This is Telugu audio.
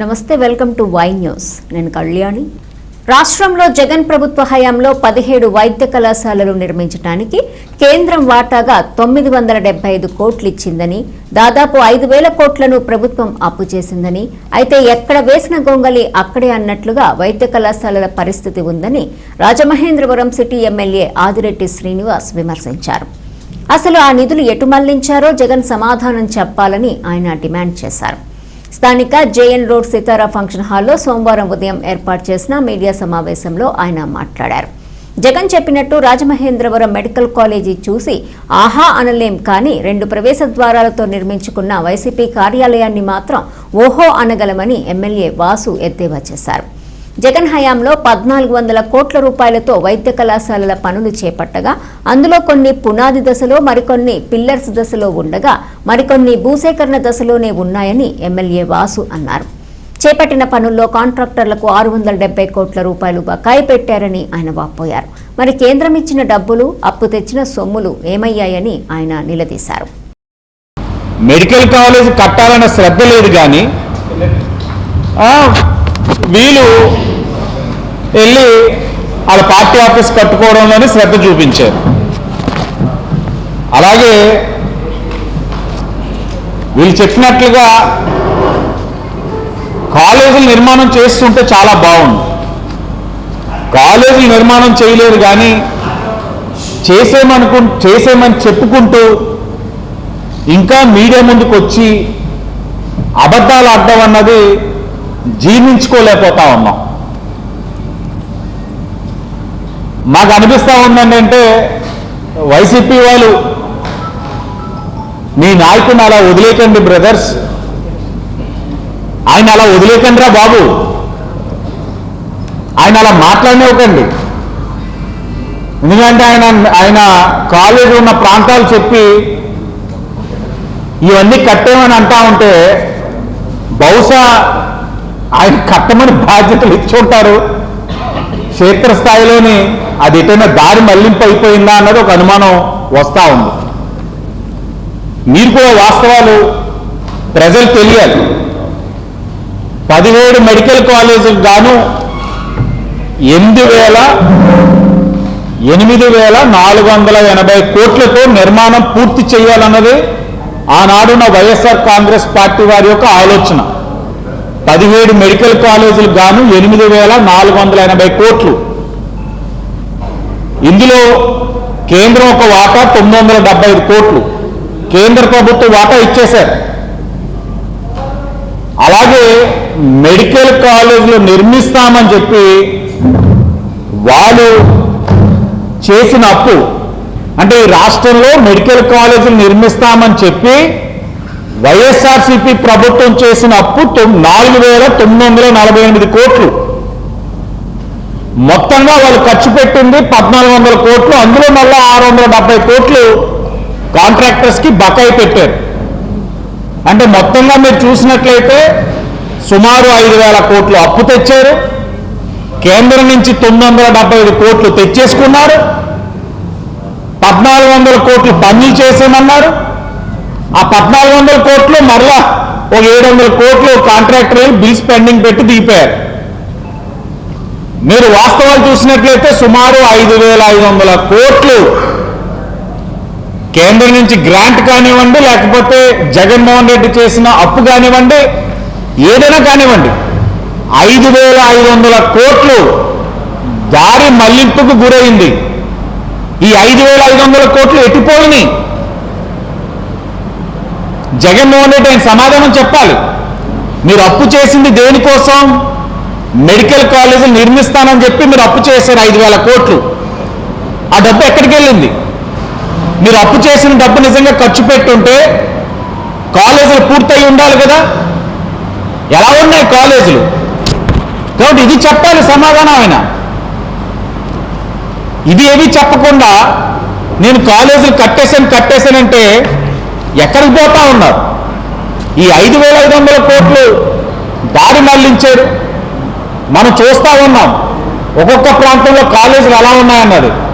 నమస్తే వెల్కమ్ టు వై న్యూస్. నేను కళ్యాణి. రాష్ట్రంలో జగన్ ప్రభుత్వ హయాంలో పదిహేడు వైద్య కళాశాలలు నిర్మించడానికి కేంద్రం వాటాగా తొమ్మిది వందల డెబ్బై ఐదు కోట్లు ఇచ్చిందని దాదాపు ఐదు వేల కోట్లను ప్రభుత్వం అప్పు చేసిందని అయితే ఎక్కడ వేసిన గొంగలి అక్కడే అన్నట్లుగా వైద్య కళాశాలల పరిస్థితి ఉందని రాజమహేంద్రవరం సిటీ ఎమ్మెల్యే ఆదిరెడ్డి శ్రీనివాస్ విమర్శించారు. అసలు ఆ నిధులు ఎటు మళ్ళించారో జగన్ సమాధానం చెప్పాలని ఆయన డిమాండ్ చేశారు. స్థానిక జేఎన్ రోడ్ సితారా ఫంక్షన్ హాల్లో సోమవారం ఉదయం ఏర్పాటు చేసిన మీడియా సమావేశంలో ఆయన మాట్లాడారు. జగన్ చెప్పినట్టు రాజమహేంద్రవరం మెడికల్ కాలేజీ చూసి ఆహా అనలేం కానీ రెండు ప్రవేశ ద్వారాలతో నిర్మించుకున్న వైసీపీ కార్యాలయాన్ని మాత్రం ఓహో అనగలమని ఎమ్మెల్యే వాసు ఎద్దేవా చేశారు. జగన్ హయాంలో పద్నాలుగు వందల కోట్ల రూపాయలతో వైద్య కళాశాలల పనులు చేపట్టగా అందులో కొన్ని పునాది దశలో మరికొన్ని పిల్లర్స్ దశలో ఉండగా మరికొన్ని భూసేకరణ దశలోనే ఉన్నాయని ఎమ్మెల్యే వాసు అన్నారు. చేపట్టిన పనుల్లో కాంట్రాక్టర్లకు ఆరు వందల డెబ్బై కోట్ల రూపాయలు బకాయి పెట్టారని ఆయన వాపోయారు. మరి కేంద్రం ఇచ్చిన డబ్బులు అప్పు తెచ్చిన సొమ్ములు ఏమయ్యాయని ఆయన నిలదీశారు. మెడికల్ కాలేజ్ కట్టాలన్న శ్రద్ధ లేదు కానీ వీళ్ళు వెళ్ళి వాళ్ళ పార్టీ ఆఫీస్ కట్టుకోవడంలోనే శ్రద్ధ చూపించారు. అలాగే వీళ్ళు చెప్పినట్లుగా కాలేజీలు నిర్మాణం చేస్తుంటే చాలా బాగుంది. కాలేజీలు నిర్మాణం చేయలేదు కానీ చేసేమనుకు చేసేమని చెప్పుకుంటూ ఇంకా మీడియా ముందుకు వచ్చి అబద్ధాలు అడ్డం అన్నది జీర్ణించుకోలేకపోతా ఉన్నాం. మాకు అనిపిస్తా ఉందండి అంటే వైసీపీ వాళ్ళు మీ నాయకుని అలా వదిలేకండి బ్రదర్స్. ఆయన అలా వదిలేకండి రా బాబు. ఆయన అలా మాట్లాడనివ్వకండి. ఎందుకంటే ఆయన ఆయన కాలేజీ ఉన్న ప్రాంతాలు చెప్పి ఇవన్నీ కట్టేమని అంటా ఉంటే బహుశా ఆయన కట్టమని బాధ్యతలు ఇచ్చి ఉంటారు. క్షేత్రస్థాయిలోని అది ఎటైనా దారి మళ్ళింపు అయిపోయిందా అన్నది ఒక అనుమానం వస్తూ ఉంది. మీరు కూడా వాస్తవాలు ప్రజలు తెలియాలి. పదిహేడు మెడికల్ కాలేజీలకు గాను ఎనిమిది వేల ఎనిమిది వేల నాలుగు వందల ఎనభై కోట్లతో నిర్మాణం పూర్తి చేయాలన్నది ఆనాడున్న వైఎస్ఆర్ కాంగ్రెస్ పార్టీ వారి యొక్క ఆలోచన. పదిహేడు మెడికల్ కాలేజీలకు గాను ఎనిమిది వేల నాలుగు వందల ఎనభై కోట్లు. ఇందులో కేంద్రం ఒక వాటా తొమ్మిది వందల డెబ్బై ఐదు కోట్లు. కేంద్ర ప్రభుత్వం వాటా ఇచ్చేశారు. అలాగే మెడికల్ కాలేజీలు నిర్మిస్తామని చెప్పి వాళ్ళు చేసిన అప్పు. అంటే ఈ రాష్ట్రంలో మెడికల్ కాలేజీలు నిర్మిస్తామని చెప్పి వైఎస్ఆర్సీపీ ప్రభుత్వం చేసిన అప్పు నాలుగు వేల తొమ్మిది వందల నలభై ఎనిమిది కోట్లు. మొత్తంగా వాళ్ళు ఖర్చు పెట్టింది పద్నాలుగు వందల కోట్లు అందులో మళ్ళీ ఆరు వందల డెబ్బై కోట్లు కాంట్రాక్టర్స్కి బకాయి పెట్టారు. అంటే మొత్తంగా మీరు చూసినట్లయితే సుమారు ఐదు వేల కోట్లు అప్పు తెచ్చారు. కేంద్రం నుంచి తొమ్మిది వందల డెబ్బై ఐదు కోట్లు తెచ్చేసుకున్నారు. పద్నాలుగు వందల కోట్లు పనులు చేసేమన్నారు ఆ పద్నాలుగు వందల కోట్లు మరలా ఒక ఏడు వందల కోట్లు కాంట్రాక్టర్లు బిల్స్ పెండింగ్ పెట్టి దిగిపోయారు. మీరు వాస్తవాలు చూసినట్లయితే సుమారు ఐదు వేల ఐదు వందల కోట్లు కేంద్రం నుంచి గ్రాంట్ కానివ్వండి లేకపోతే జగన్మోహన్ రెడ్డి చేసిన అప్పు కానివ్వండి ఏదైనా కానివ్వండి ఐదు వేల ఐదు వందల కోట్లు దారి మళ్ళింపుకు గురైంది. ఈ ఐదు వేల ఐదు వందల కోట్లు ఎట్టిపోయినాయి జగన్మోహన్ రెడ్డి ఆయన సమాధానం చెప్పాలి. మీరు అప్పు చేసింది దేనికోసం? మెడికల్ కాలేజీలు నిర్మిస్తానని చెప్పి మీరు అప్పు చేశారు ఐదు వేల కోట్లు. ఆ డబ్బు ఎక్కడికి వెళ్ళింది? మీరు అప్పు చేసిన డబ్బు నిజంగా ఖర్చు పెట్టుంటే కాలేజీలు పూర్తయి ఉండాలి కదా? ఎలా ఉన్నాయి కాలేజీలు? కాబట్టి ఇది చెప్పాలి సమాధానం ఆయన. ఇది ఏమీ చెప్పకుండా నేను కాలేజీలు కట్టేశాను కట్టేశానంటే ఎక్కడికి పోతా ఉన్నారు? ఈ ఐదు వేల ఐదు వందల కోట్లు దారి మళ్ళించారు. మనం చూస్తా ఉన్నాం. ఒక్కొక్క ప్రాంతంలో కాలేజీలు ఎలా ఉన్నాయన్నది.